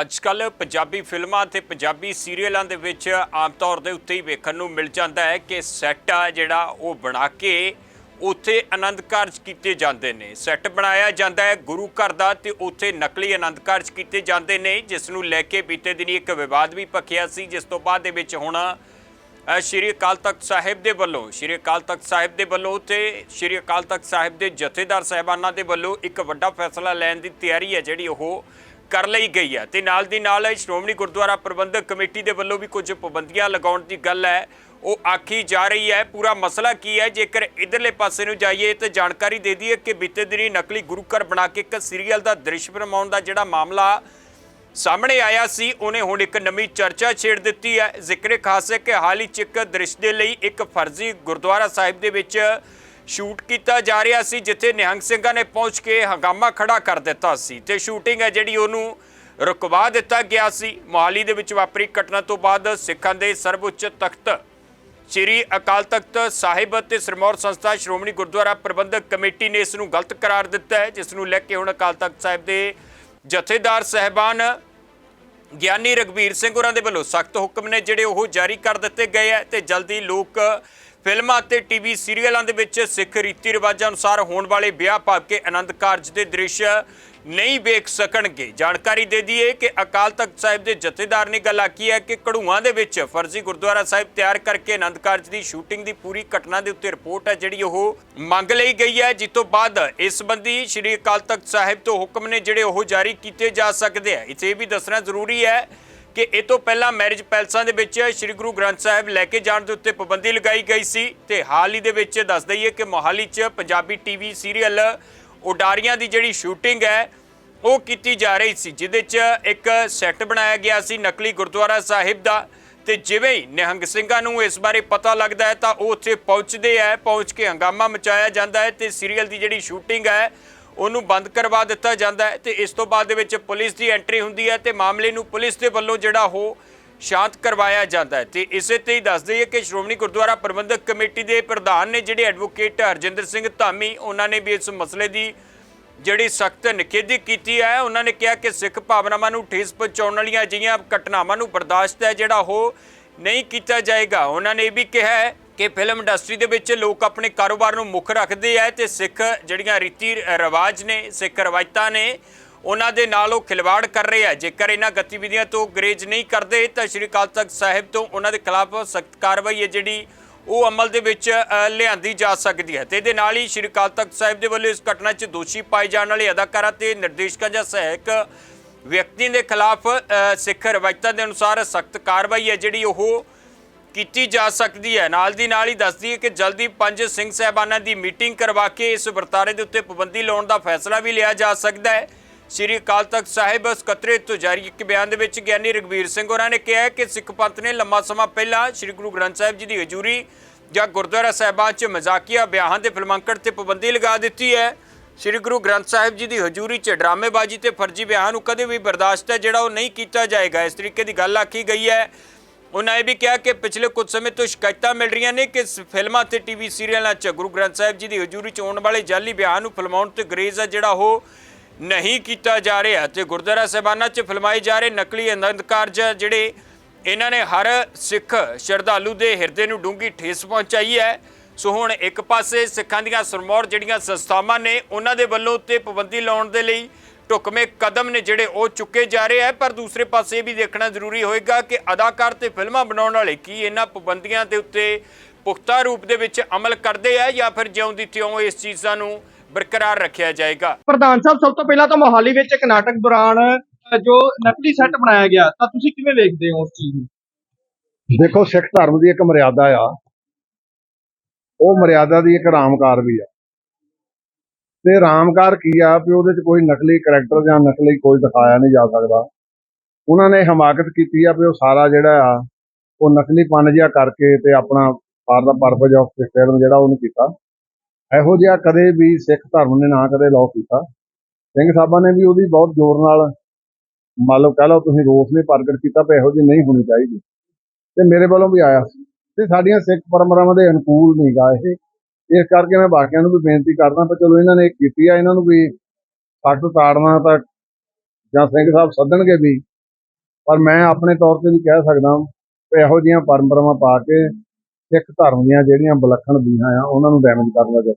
ਅੱਜ ਕੱਲ ਪੰਜਾਬੀ ਫਿਲਮਾਂ ਤੇ ਪੰਜਾਬੀ ਸੀਰੀਅਲਾਂ ਦੇ ਵਿੱਚ ਆਮ ਤੌਰ ਦੇ ਉੱਤੇ ਹੀ ਵੇਖਣ ਨੂੰ ਮਿਲ ਜਾਂਦਾ ਹੈ ਕਿ ਸੈੱਟ ਆ ਜਿਹੜਾ ਉਹ ਬਣਾ ਕੇ ਉੱਥੇ ਆਨੰਦ ਕਾਰਜ ਕੀਤੇ ਜਾਂਦੇ ਨੇ। ਸੈੱਟ ਬਣਾਇਆ ਜਾਂਦਾ ਹੈ ਗੁਰੂ ਘਰ ਦਾ ਤੇ ਉੱਥੇ ਨਕਲੀ ਆਨੰਦ ਕਾਰਜ ਕੀਤੇ ਜਾਂਦੇ ਨੇ, ਜਿਸ ਨੂੰ ਲੈ ਕੇ ਬੀਤੇ ਦਿਨੀ ਇੱਕ ਵਿਵਾਦ ਵੀ ਭਖਿਆ ਸੀ, ਜਿਸ ਤੋਂ ਬਾਅਦ ਦੇ ਵਿੱਚ ਹੁਣ ਸ਼੍ਰੀ ਅਕਾਲ ਤਖਤ ਸਾਹਿਬ ਦੇ ਵੱਲੋਂ, ਸ਼੍ਰੀ ਅਕਾਲ ਤਖਤ ਸਾਹਿਬ ਦੇ ਵੱਲੋਂ ਤੇ ਸ਼੍ਰੀ ਅਕਾਲ ਤਖਤ ਸਾਹਿਬ ਦੇ ਜਥੇਦਾਰ ਸਾਹਿਬਾਨਾਂ ਦੇ ਵੱਲੋਂ ਇੱਕ ਵੱਡਾ ਫੈਸਲਾ ਲੈਣ ਦੀ ਤਿਆਰੀ ਹੈ, ਜਿਹੜੀ ਉਹ ਕਰ ਲਈ ਗਈ ਹੈ। ਤੇ ਨਾਲ ਦੀ ਨਾਲ ਸ਼੍ਰੋਮਣੀ ਗੁਰਦੁਆਰਾ ਪ੍ਰਬੰਧਕ ਕਮੇਟੀ ਦੇ ਵੱਲੋਂ ਵੀ ਕੁਝ ਪਾਬੰਦੀਆਂ ਲਗਾਉਣ ਦੀ ਗੱਲ ਹੈ। ਉਹ ਆਖੀ ਜਾ ਰਹੀ ਹੈ, ਪੂਰਾ ਮਸਲਾ ਕੀ ਹੈ? ਜੇਕਰ ਇਧਰਲੇ ਪਾਸੇ ਨੂੰ ਜਾਈਏ ਤਾਂ ਜਾਣਕਾਰੀ ਦੇ ਦਈਏ ਕਿ ਬੀਤੇ ਦਿਨੀ ਨਕਲੀ ਗੁਰੂ ਘਰ ਬਣਾ ਕੇ ਇੱਕ ਸੀਰੀਅਲ ਦਾ ਦ੍ਰਿਸ਼ ਫਿਲਮਾਉਣ ਦਾ ਜਿਹੜਾ ਮਾਮਲਾ ਸਾਹਮਣੇ ਆਇਆ ਸੀ, ਉਹਨੇ ਹੁਣ ਇੱਕ ਨਵੀਂ ਚਰਚਾ ਛੇੜ ਦਿੱਤੀ ਹੈ। ਜ਼ਿਕਰ ਖਾਸ ਹੈ ਕਿ ਹਾਲ ਹੀ 'ਚ ਇੱਕ ਦ੍ਰਿਸ਼ ਦੇ ਲਈ ਇੱਕ ਫਰਜ਼ੀ ਗੁਰਦੁਆਰਾ ਸਾਹਿਬ ਦੇ ਵਿੱਚ ਸ਼ੂਟ ਕੀਤਾ ਜਾ ਰਿਹਾ ਸੀ, ਜਿੱਥੇ ਨਿਹੰਗ ਸਿੰਘਾਂ ਨੇ ਪਹੁੰਚ ਕੇ ਹੰਗਾਮਾ ਖੜਾ ਕਰ ਦਿੱਤਾ ਸੀ। ਤੇ ਸ਼ੂਟਿੰਗ ਹੈ ਜਿਹੜੀ ਉਹਨੂੰ ਰੁਕਵਾ ਦਿੱਤਾ ਗਿਆ ਸੀ। ਮੋਹਾਲੀ ਦੇ ਵਿੱਚ ਵਾਪਰੀ ਘਟਨਾ ਤੋਂ ਬਾਅਦ ਸਿੱਖਾਂ ਦੇ ਸਰਵਉੱਚ ਤਖਤ ਸ੍ਰੀ ਅਕਾਲ ਤਖਤ ਸਾਹਿਬ ਅਤੇ ਸਿਰਮੌਰ ਸੰਸਥਾ ਸ਼੍ਰੋਮਣੀ ਗੁਰਦੁਆਰਾ ਪ੍ਰਬੰਧਕ ਕਮੇਟੀ ਨੇ ਇਸ ਨੂੰ ਗਲਤ ਕਰਾਰ ਦਿੱਤਾ ਹੈ, ਜਿਸ ਨੂੰ ਲੈ ਕੇ ਹੁਣ ਅਕਾਲ ਤਖਤ ਸਾਹਿਬ ਦੇ ਜਥੇਦਾਰ ਸਹਿਬਾਨ ਗਿਆਨੀ ਰਗਵੀਰ ਸਿੰਘ ਹੋਰਾਂ ਦੇ ਵੱਲੋਂ ਸਖਤ ਹੁਕਮ ਨੇ ਜਿਹੜੇ ਉਹ ਜਾਰੀ ਕਰ ਦਿੱਤੇ ਗਏ ਹੈ ਤੇ ਜਲਦੀ ਲੋਕ ਫਿਲਮਾਂ ਅਤੇ ਟੀਵੀ ਸੀਰੀਅਲਾਂ ਦੇ ਵਿੱਚ ਸਿੱਖ ਰੀਤੀ ਰਿਵਾਜਾਂ ਅਨੁਸਾਰ ਹੋਣ ਵਾਲੇ ਵਿਆਹ ਭਾਵ ਕੇ ਆਨੰਦ ਕਾਰਜ ਦੇ ਦ੍ਰਿਸ਼ ਨਹੀਂ ਵੇਖ ਸਕਣਗੇ। ਜਾਣਕਾਰੀ ਦੇ ਦਈਏ ਕਿ ਅਕਾਲ ਤਖਤ ਸਾਹਿਬ ਦੇ ਜਥੇਦਾਰ ਨੇ ਗੱਲ ਆਖੀ ਹੈ ਕਿ ਕੜੂਆਂ ਦੇ ਵਿੱਚ ਫਰਜ਼ੀ ਗੁਰਦੁਆਰਾ ਸਾਹਿਬ ਤਿਆਰ ਕਰਕੇ ਆਨੰਦ ਕਾਰਜ ਦੀ ਸ਼ੂਟਿੰਗ ਦੀ ਪੂਰੀ ਘਟਨਾ ਦੇ ਉੱਤੇ ਰਿਪੋਰਟ ਹੈ, ਜਿਹੜੀ ਉਹ ਮੰਗ ਲਈ ਗਈ ਹੈ। ਜਿਸ ਤੋਂ ਬਾਅਦ ਇਸ ਸੰਬੰਧੀ ਸ੍ਰੀ ਅਕਾਲ ਤਖਤ ਸਾਹਿਬ ਤੋਂ ਹੁਕਮ ਨੇ ਜਿਹੜੇ ਉਹ ਜਾਰੀ ਕੀਤੇ ਜਾ ਸਕਦੇ ਆ ਇੱਥੇ ਇਹ ਵੀ ਦੱਸਣਾ ਜ਼ਰੂਰੀ ਹੈ ਕਿ ਇਹ ਤੋਂ ਪਹਿਲਾਂ ਮੈਰਿਜ ਪੈਲਸਾਂ ਦੇ ਵਿੱਚ ਸ੍ਰੀ ਗੁਰੂ ਗ੍ਰੰਥ ਸਾਹਿਬ ਲੈ ਕੇ ਜਾਣ ਦੇ ਉੱਤੇ ਪਾਬੰਦੀ ਲਗਾਈ ਗਈ ਸੀ ਤੇ ਹਾਲ ਹੀ ਦੇ ਵਿੱਚ ਦੱਸ ਦਈਏ ਕਿ ਮੋਹਾਲੀ 'ਚ ਪੰਜਾਬੀ ਟੀਵੀ ਸੀਰੀਅਲ ਉਡਾਰੀਆਂ ਦੀ ਜਿਹੜੀ ਸ਼ੂਟਿੰਗ ਹੈ, ਉਹ ਕੀਤੀ ਜਾ ਰਹੀ ਸੀ, ਜਿਹਦੇ 'ਚ ਇੱਕ ਸੈੱਟ ਬਣਾਇਆ ਗਿਆ ਸੀ ਨਕਲੀ ਗੁਰਦੁਆਰਾ ਸਾਹਿਬ ਦਾ ਤੇ ਜਿਵੇਂ ਹੀ ਨਿਹੰਗ ਸਿੰਘਾਂ ਨੂੰ ਇਸ ਬਾਰੇ ਪਤਾ ਲੱਗਦਾ ਹੈ ਤਾਂ ਉਹ ਉੱਥੇ ਪਹੁੰਚਦੇ ਆ ਪਹੁੰਚ ਕੇ ਹੰਗਾਮਾ ਮਚਾਇਆ ਜਾਂਦਾ ਹੈ ਤੇ ਸੀਰੀਅਲ ਦੀ ਜਿਹੜੀ ਸ਼ੂਟਿੰਗ ਹੈ ਉਹਨੂੰ ਬੰਦ ਕਰਵਾ ਦਿੱਤਾ ਜਾਂਦਾ ਹੈ ਤੇ ਇਸ ਤੋਂ ਬਾਅਦ ਦੇ ਵਿੱਚ ਪੁਲਿਸ ਦੀ ਐਂਟਰੀ ਹੁੰਦੀ ਹੈ ਤੇ ਮਾਮਲੇ ਨੂੰ ਪੁਲਿਸ ਦੇ ਵੱਲੋਂ ਜਿਹੜਾ ਉਹ ਸ਼ਾਂਤ ਕਰਵਾਇਆ ਜਾਂਦਾ ਹੈ। ਤੇ ਇਸੇ ਤੇ ਹੀ ਦੱਸ ਦਈਏ ਕਿ ਸ਼੍ਰੋਮਣੀ ਗੁਰਦੁਆਰਾ ਪ੍ਰਬੰਧਕ ਕਮੇਟੀ ਦੇ ਪ੍ਰਧਾਨ ਨੇ ਜਿਹੜੇ ਐਡਵੋਕੇਟ ਹਰਜਿੰਦਰ ਸਿੰਘ ਧਾਮੀ, ਉਹਨਾਂ ਨੇ ਵੀ ਇਸ ਮਸਲੇ ਦੀ ਜਿਹੜੀ ਸਖਤ ਨਿਖੇਧੀ ਕੀਤੀ ਹੈ। ਉਹਨਾਂ ਨੇ ਕਿਹਾ ਕਿ ਸਿੱਖ ਭਾਵਨਾਵਾਂ ਨੂੰ ਠੇਸ ਪਹੁੰਚਾਉਣ ਵਾਲੀਆਂ ਅਜਿਹੀਆਂ ਘਟਨਾਵਾਂ ਨੂੰ ਬਰਦਾਸ਼ਤ ਹੈ ਜਿਹੜਾ ਉਹ ਨਹੀਂ ਕੀਤਾ ਜਾਏਗਾ। ਉਹਨਾਂ ਨੇ ਇਹ ਵੀ ਕਿਹਾ ਹੈ ਕਿ ਫਿਲਮ ਇੰਡਸਟਰੀ ਦੇ ਵਿੱਚ ਲੋਕ ਆਪਣੇ ਕਾਰੋਬਾਰ ਨੂੰ ਮੁੱਖ ਰੱਖਦੇ ਆ ਤੇ ਸਿੱਖ ਜਿਹੜੀਆਂ ਰੀਤੀ ਰਿਵਾਜ ਨੇ, ਸਿੱਖ ਰਵਾਇਤਾਂ ਨੇ, ਉਹਨਾਂ ਦੇ ਨਾਲ ਉਹ ਖਿਲਵਾੜ ਕਰ ਰਹੇ ਆ। ਜੇਕਰ ਇਹਨਾਂ ਗਤੀਵਿਧੀਆਂ ਤੋਂ ਗਰੇਜ ਨਹੀਂ ਕਰਦੇ, ਤਾਂ ਸ਼੍ਰੀ ਅਕਾਲ ਤਖਤ ਸਾਹਿਬ ਤੋਂ ਉਹਨਾਂ ਦੇ ਖਿਲਾਫ ਸਖਤ ਕਾਰਵਾਈ ਹੈ, ਜਿਹੜੀ ਉਹ ਅਮਲ ਦੇ ਵਿੱਚ ਲਿਆਂਦੀ ਜਾ ਸਕਦੀ ਹੈ। ਤੇ ਇਹਦੇ ਨਾਲ ਹੀ ਸ਼੍ਰੀ ਅਕਾਲ ਤਖਤ ਸਾਹਿਬ ਦੇ ਵੱਲੋਂ ਇਸ ਘਟਨਾ 'ਚ ਦੋਸ਼ੀ ਪਾਏ ਜਾਣ ਵਾਲੇ ਅਦਾਕਾਰਾਂ ਤੇ ਨਿਰਦੇਸ਼ਕਾਂ ਜਾਂ ਸਹਾਇਕ ਵਿਅਕਤੀਆਂ ਦੇ ਖਿਲਾਫ ਸਿੱਖ ਰਵਾਇਤਾਂ ਦੇ ਅਨੁਸਾਰ ਸਖਤ ਕਾਰਵਾਈ ਹੈ, ਜਿਹੜੀ ਉਹ ਕੀਤੀ ਜਾ ਸਕਦੀ ਹੈ। ਨਾਲ ਦੀ ਨਾਲ ਹੀ ਦੱਸਦੀ ਹੈ ਕਿ ਜਲਦੀ ਪੰਜ ਸਿੰਘ ਸਹਿਬਾਨਾਂ ਦੀ ਮੀਟਿੰਗ ਕਰਵਾ ਕੇ ਇਸ ਵਰਤਾਰੇ ਦੇ ਉੱਤੇ ਪਾਬੰਦੀ ਲਾਉਣ ਦਾ ਫੈਸਲਾ ਵੀ ਲਿਆ ਜਾ ਸਕਦਾ ਹੈ। ਸ੍ਰੀ ਅਕਾਲ ਤਖਤ ਸਾਹਿਬ ਸਕੱਤਰੇ ਤੋਂ ਜਾਰੀ ਇੱਕ ਬਿਆਨ ਦੇ ਵਿੱਚ ਗਿਆਨੀ ਰਗਵੀਰ ਸਿੰਘ ਹੋਰਾਂ ਨੇ ਕਿਹਾ ਕਿ ਸਿੱਖ ਪੰਥ ਨੇ ਲੰਮਾ ਸਮਾਂ ਪਹਿਲਾਂ ਸ੍ਰੀ ਗੁਰੂ ਗ੍ਰੰਥ ਸਾਹਿਬ ਜੀ ਦੀ ਹਜ਼ੂਰੀ ਜਾਂ ਗੁਰਦੁਆਰਾ ਸਾਹਿਬਾਂ 'ਚ ਮਜ਼ਾਕੀਆ ਵਿਆਹਾਂ ਦੇ ਫਿਲਮਾਂਕੜ ਤੇ ਪਾਬੰਦੀ ਲਗਾ ਦਿੱਤੀ ਹੈ। ਸ੍ਰੀ ਗੁਰੂ ਗ੍ਰੰਥ ਸਾਹਿਬ ਜੀ ਦੀ ਹਜ਼ੂਰੀ 'ਚ ਡਰਾਮੇਬਾਜ਼ੀ ਤੇ ਫਰਜ਼ੀ ਵਿਆਹਾਂ ਨੂੰ ਕਦੇ ਵੀ ਬਰਦਾਸ਼ਤ ਹੈ, ਜਿਹੜਾ ਉਹ ਨਹੀਂ ਕੀਤਾ ਜਾਏਗਾ। ਇਸ ਤਰੀਕੇ ਦੀ ਗੱਲ ਆਖੀ ਗਈ ਹੈ ਉਹਨਾਂ ਇਹ ਵੀ ਕਿਹਾ ਕਿ ਪਿਛਲੇ ਕੁਝ ਸਮੇਂ ਤੋਂ ਸ਼ਿਕਾਇਤਾਂ ਮਿਲ ਰਹੀਆਂ ਨੇ ਕਿ ਸ- ਫਿਲਮਾਂ ਤੇ ਟੀਵੀ ਸੀਰੀਅਲਾਂ 'ਚ ਗੁਰੂ ਗ੍ਰੰਥ ਸਾਹਿਬ ਜੀ ਦੀ ਹਜ਼ੂਰੀ 'ਚ ਆਉਣ ਵਾਲੇ ਜਾਲੀ ਵਿਆਹਾਂ ਨੂੰ ਫਿਲਮਾਉਣ ਤੇ ਗਰੇਜ਼ ਹੈ ਜਿਹੜਾ ਉਹ ਨਹੀਂ ਕੀਤਾ ਜਾ ਰਿਹਾ ਤੇ ਗੁਰਦੁਆਰਾ ਸਾਹਿਬਾਨਾਂ 'ਚ ਫਿਲਮਾਏ ਜਾ ਰਹੇ ਨਕਲੀ ਆਨੰਦ ਕਾਰਜ ਜਿਹੜੇ ਇਹਨਾਂ ਨੇ ਹਰ ਸਿੱਖ ਸ਼ਰਧਾਲੂ ਦੇ ਹਿਰਦੇ ਨੂੰ ਡੂੰਗੀ ਠੇਸ ਪਹੁੰਚਾਈ ਹੈ। ਸੋ ਹੁਣ ਇੱਕ ਪਾਸੇ ਸਿੱਖਾਂ ਦੀਆਂ ਸਰਮੌਰ ਜਿਹੜੀਆਂ ਸੰਸਥਾਵਾਂ ਨੇ, ਉਹਨਾਂ ਦੇ ਵੱਲੋਂ ਤੇ ਪਾਬੰਦੀ ਲਾਉਣ ਦੇ ਲਈ ਢੁਕਵੇਂ ਕਦਮ ਨੇ ਜਿਹੜੇ ਉਹ ਚੁੱਕੇ ਜਾ ਰਹੇ ਆ। ਪਰ ਦੂਸਰੇ ਪਾਸੇ ਇਹ ਵੀ ਦੇਖਣਾ ਜ਼ਰੂਰੀ ਹੋਏਗਾ ਕਿ ਅਦਾਕਾਰ ਤੇ ਫਿਲਮਾਂ ਬਣਾਉਣ ਵਾਲੇ ਕੀ ਇਹਨਾਂ ਪਾਬੰਦੀਆਂ ਦੇ ਉੱਤੇ ਪੁਖਤਾ ਰੂਪ ਦੇ ਵਿੱਚ ਅਮਲ ਕਰਦੇ ਆ ਜਾਂ ਫਿਰ ਜਿਉਂ ਦੀ ਤਿਉਂ ਇਸ ਚੀਜ਼ਾਂ ਨੂੰ ਬਰਕਰਾਰ ਰੱਖਿਆ ਜਾਏਗਾ। ਪ੍ਰਧਾਨ ਸਾਹਿਬ ਸਭ ਤੋਂ ਪਹਿਲਾਂ ਤਾਂ ਮੋਹਾਲੀ ਵਿੱਚ ਇੱਕ ਨਾਟਕ ਦੌਰਾਨ ਜੋ ਨਕਲੀ ਸੈੱਟ ਬਣਾਇਆ ਗਿਆ ਤਾਂ ਤੁਸੀਂ ਕਿਵੇਂ ਵੇਖਦੇ ਹੋ ਉਸ ਚੀਜ਼ ਨੂੰ? ਦੇਖੋ ਸਿੱਖ ਧਰਮ ਦੀ ਇੱਕ ਮਰਿਆਦਾ ਆ। ਉਹ ਮਰਿਆਦਾ ਦੀ ਇੱਕ ਰਾਮਕਾਰ ਵੀ ਆ। ਤੇ ਰਾਮਕਾਰ ਕੀ ਆ ਵੀ ਉਹਦੇ ਚ ਕੋਈ ਨਕਲੀ ਕਰੈਕਟਰ ਜਾਂ ਨਕਲੀ ਕੋਈ ਦਿਖਾਇਆ ਨਹੀਂ ਜਾ ਸਕਦਾ। ਉਹਨਾਂ ਨੇ ਹਮਾਕਤ ਕੀਤੀ ਆ ਵੀ ਉਹ ਸਾਰਾ ਜਿਹੜਾ ਆ, ਉਹ ਨਕਲੀ ਪਨ ਜਿਹਾ ਕਰਕੇ ਤੇ ਆਪਣਾ for the purpose of film ਜਿਹੜਾ ਉਹਨੂੰ ਕੀਤਾ। ਇਹੋ ਜਿਹਾ ਕਦੇ ਵੀ ਸਿੱਖ ਧਰਮ ਨੇ ਨਾ ਕਦੇ ਲਾਅ ਕੀਤਾ। ਸਿੰਘ ਸਾਹਿਬਾਂ ਨੇ ਵੀ ਉਹਦੀ ਬਹੁਤ ਜ਼ੋਰ ਨਾਲ, ਮੰਨ ਲਓ ਕਹਿ ਲਓ ਤੁਸੀਂ ਰੋਸ ਨੇ ਪ੍ਰਗਟ ਕੀਤਾ ਵੀ ਇਹੋ ਜਿਹੀ ਨਹੀਂ ਹੋਣੀ ਚਾਹੀਦੀ। ਤੇ ਮੇਰੇ ਵੱਲੋਂ ਵੀ ਆਇਆ ਸੀ। ਤੇ ਸਾਡੀਆਂ ਸਿੱਖ ਪਰੰਪਰਾਵਾਂ ਦੇ ਅਨੁਕੂਲ ਨਹੀਂ ਗਾ ਇਹ। ਇਸ ਕਰਕੇ ਮੈਂ ਬਾਕੀਆਂ ਨੂੰ ਵੀ ਬੇਨਤੀ ਕਰਦਾ ਪਰ ਚਲੋ ਇਹਨਾਂ ਨੇ ਇਹ ਕੀਤੀ ਆ, ਇਹਨਾਂ ਨੂੰ ਵੀ ਸੱਟ ਤਾੜਨਾ ਤਾਂ ਜਾਂ ਸਿੰਘ ਸਾਹਿਬ ਸੱਦਣਗੇ ਵੀ, ਪਰ ਮੈਂ ਆਪਣੇ ਤੌਰ ਤੇ ਵੀ ਕਹਿ ਸਕਦਾ ਕਿ ਇਹੋ ਜਿਹੀਆਂ ਪਰੰਪਰਾਵਾਂ ਪਾ ਕੇ ਸਿੱਖ ਧਰਮ ਦੀਆਂ ਜਿਹੜੀਆਂ ਵਿਲੱਖਣ ਬੀਹਾਂ ਆ, ਉਹਨਾਂ ਨੂੰ ਡੈਮੇਜ ਕਰਨ ਦਾ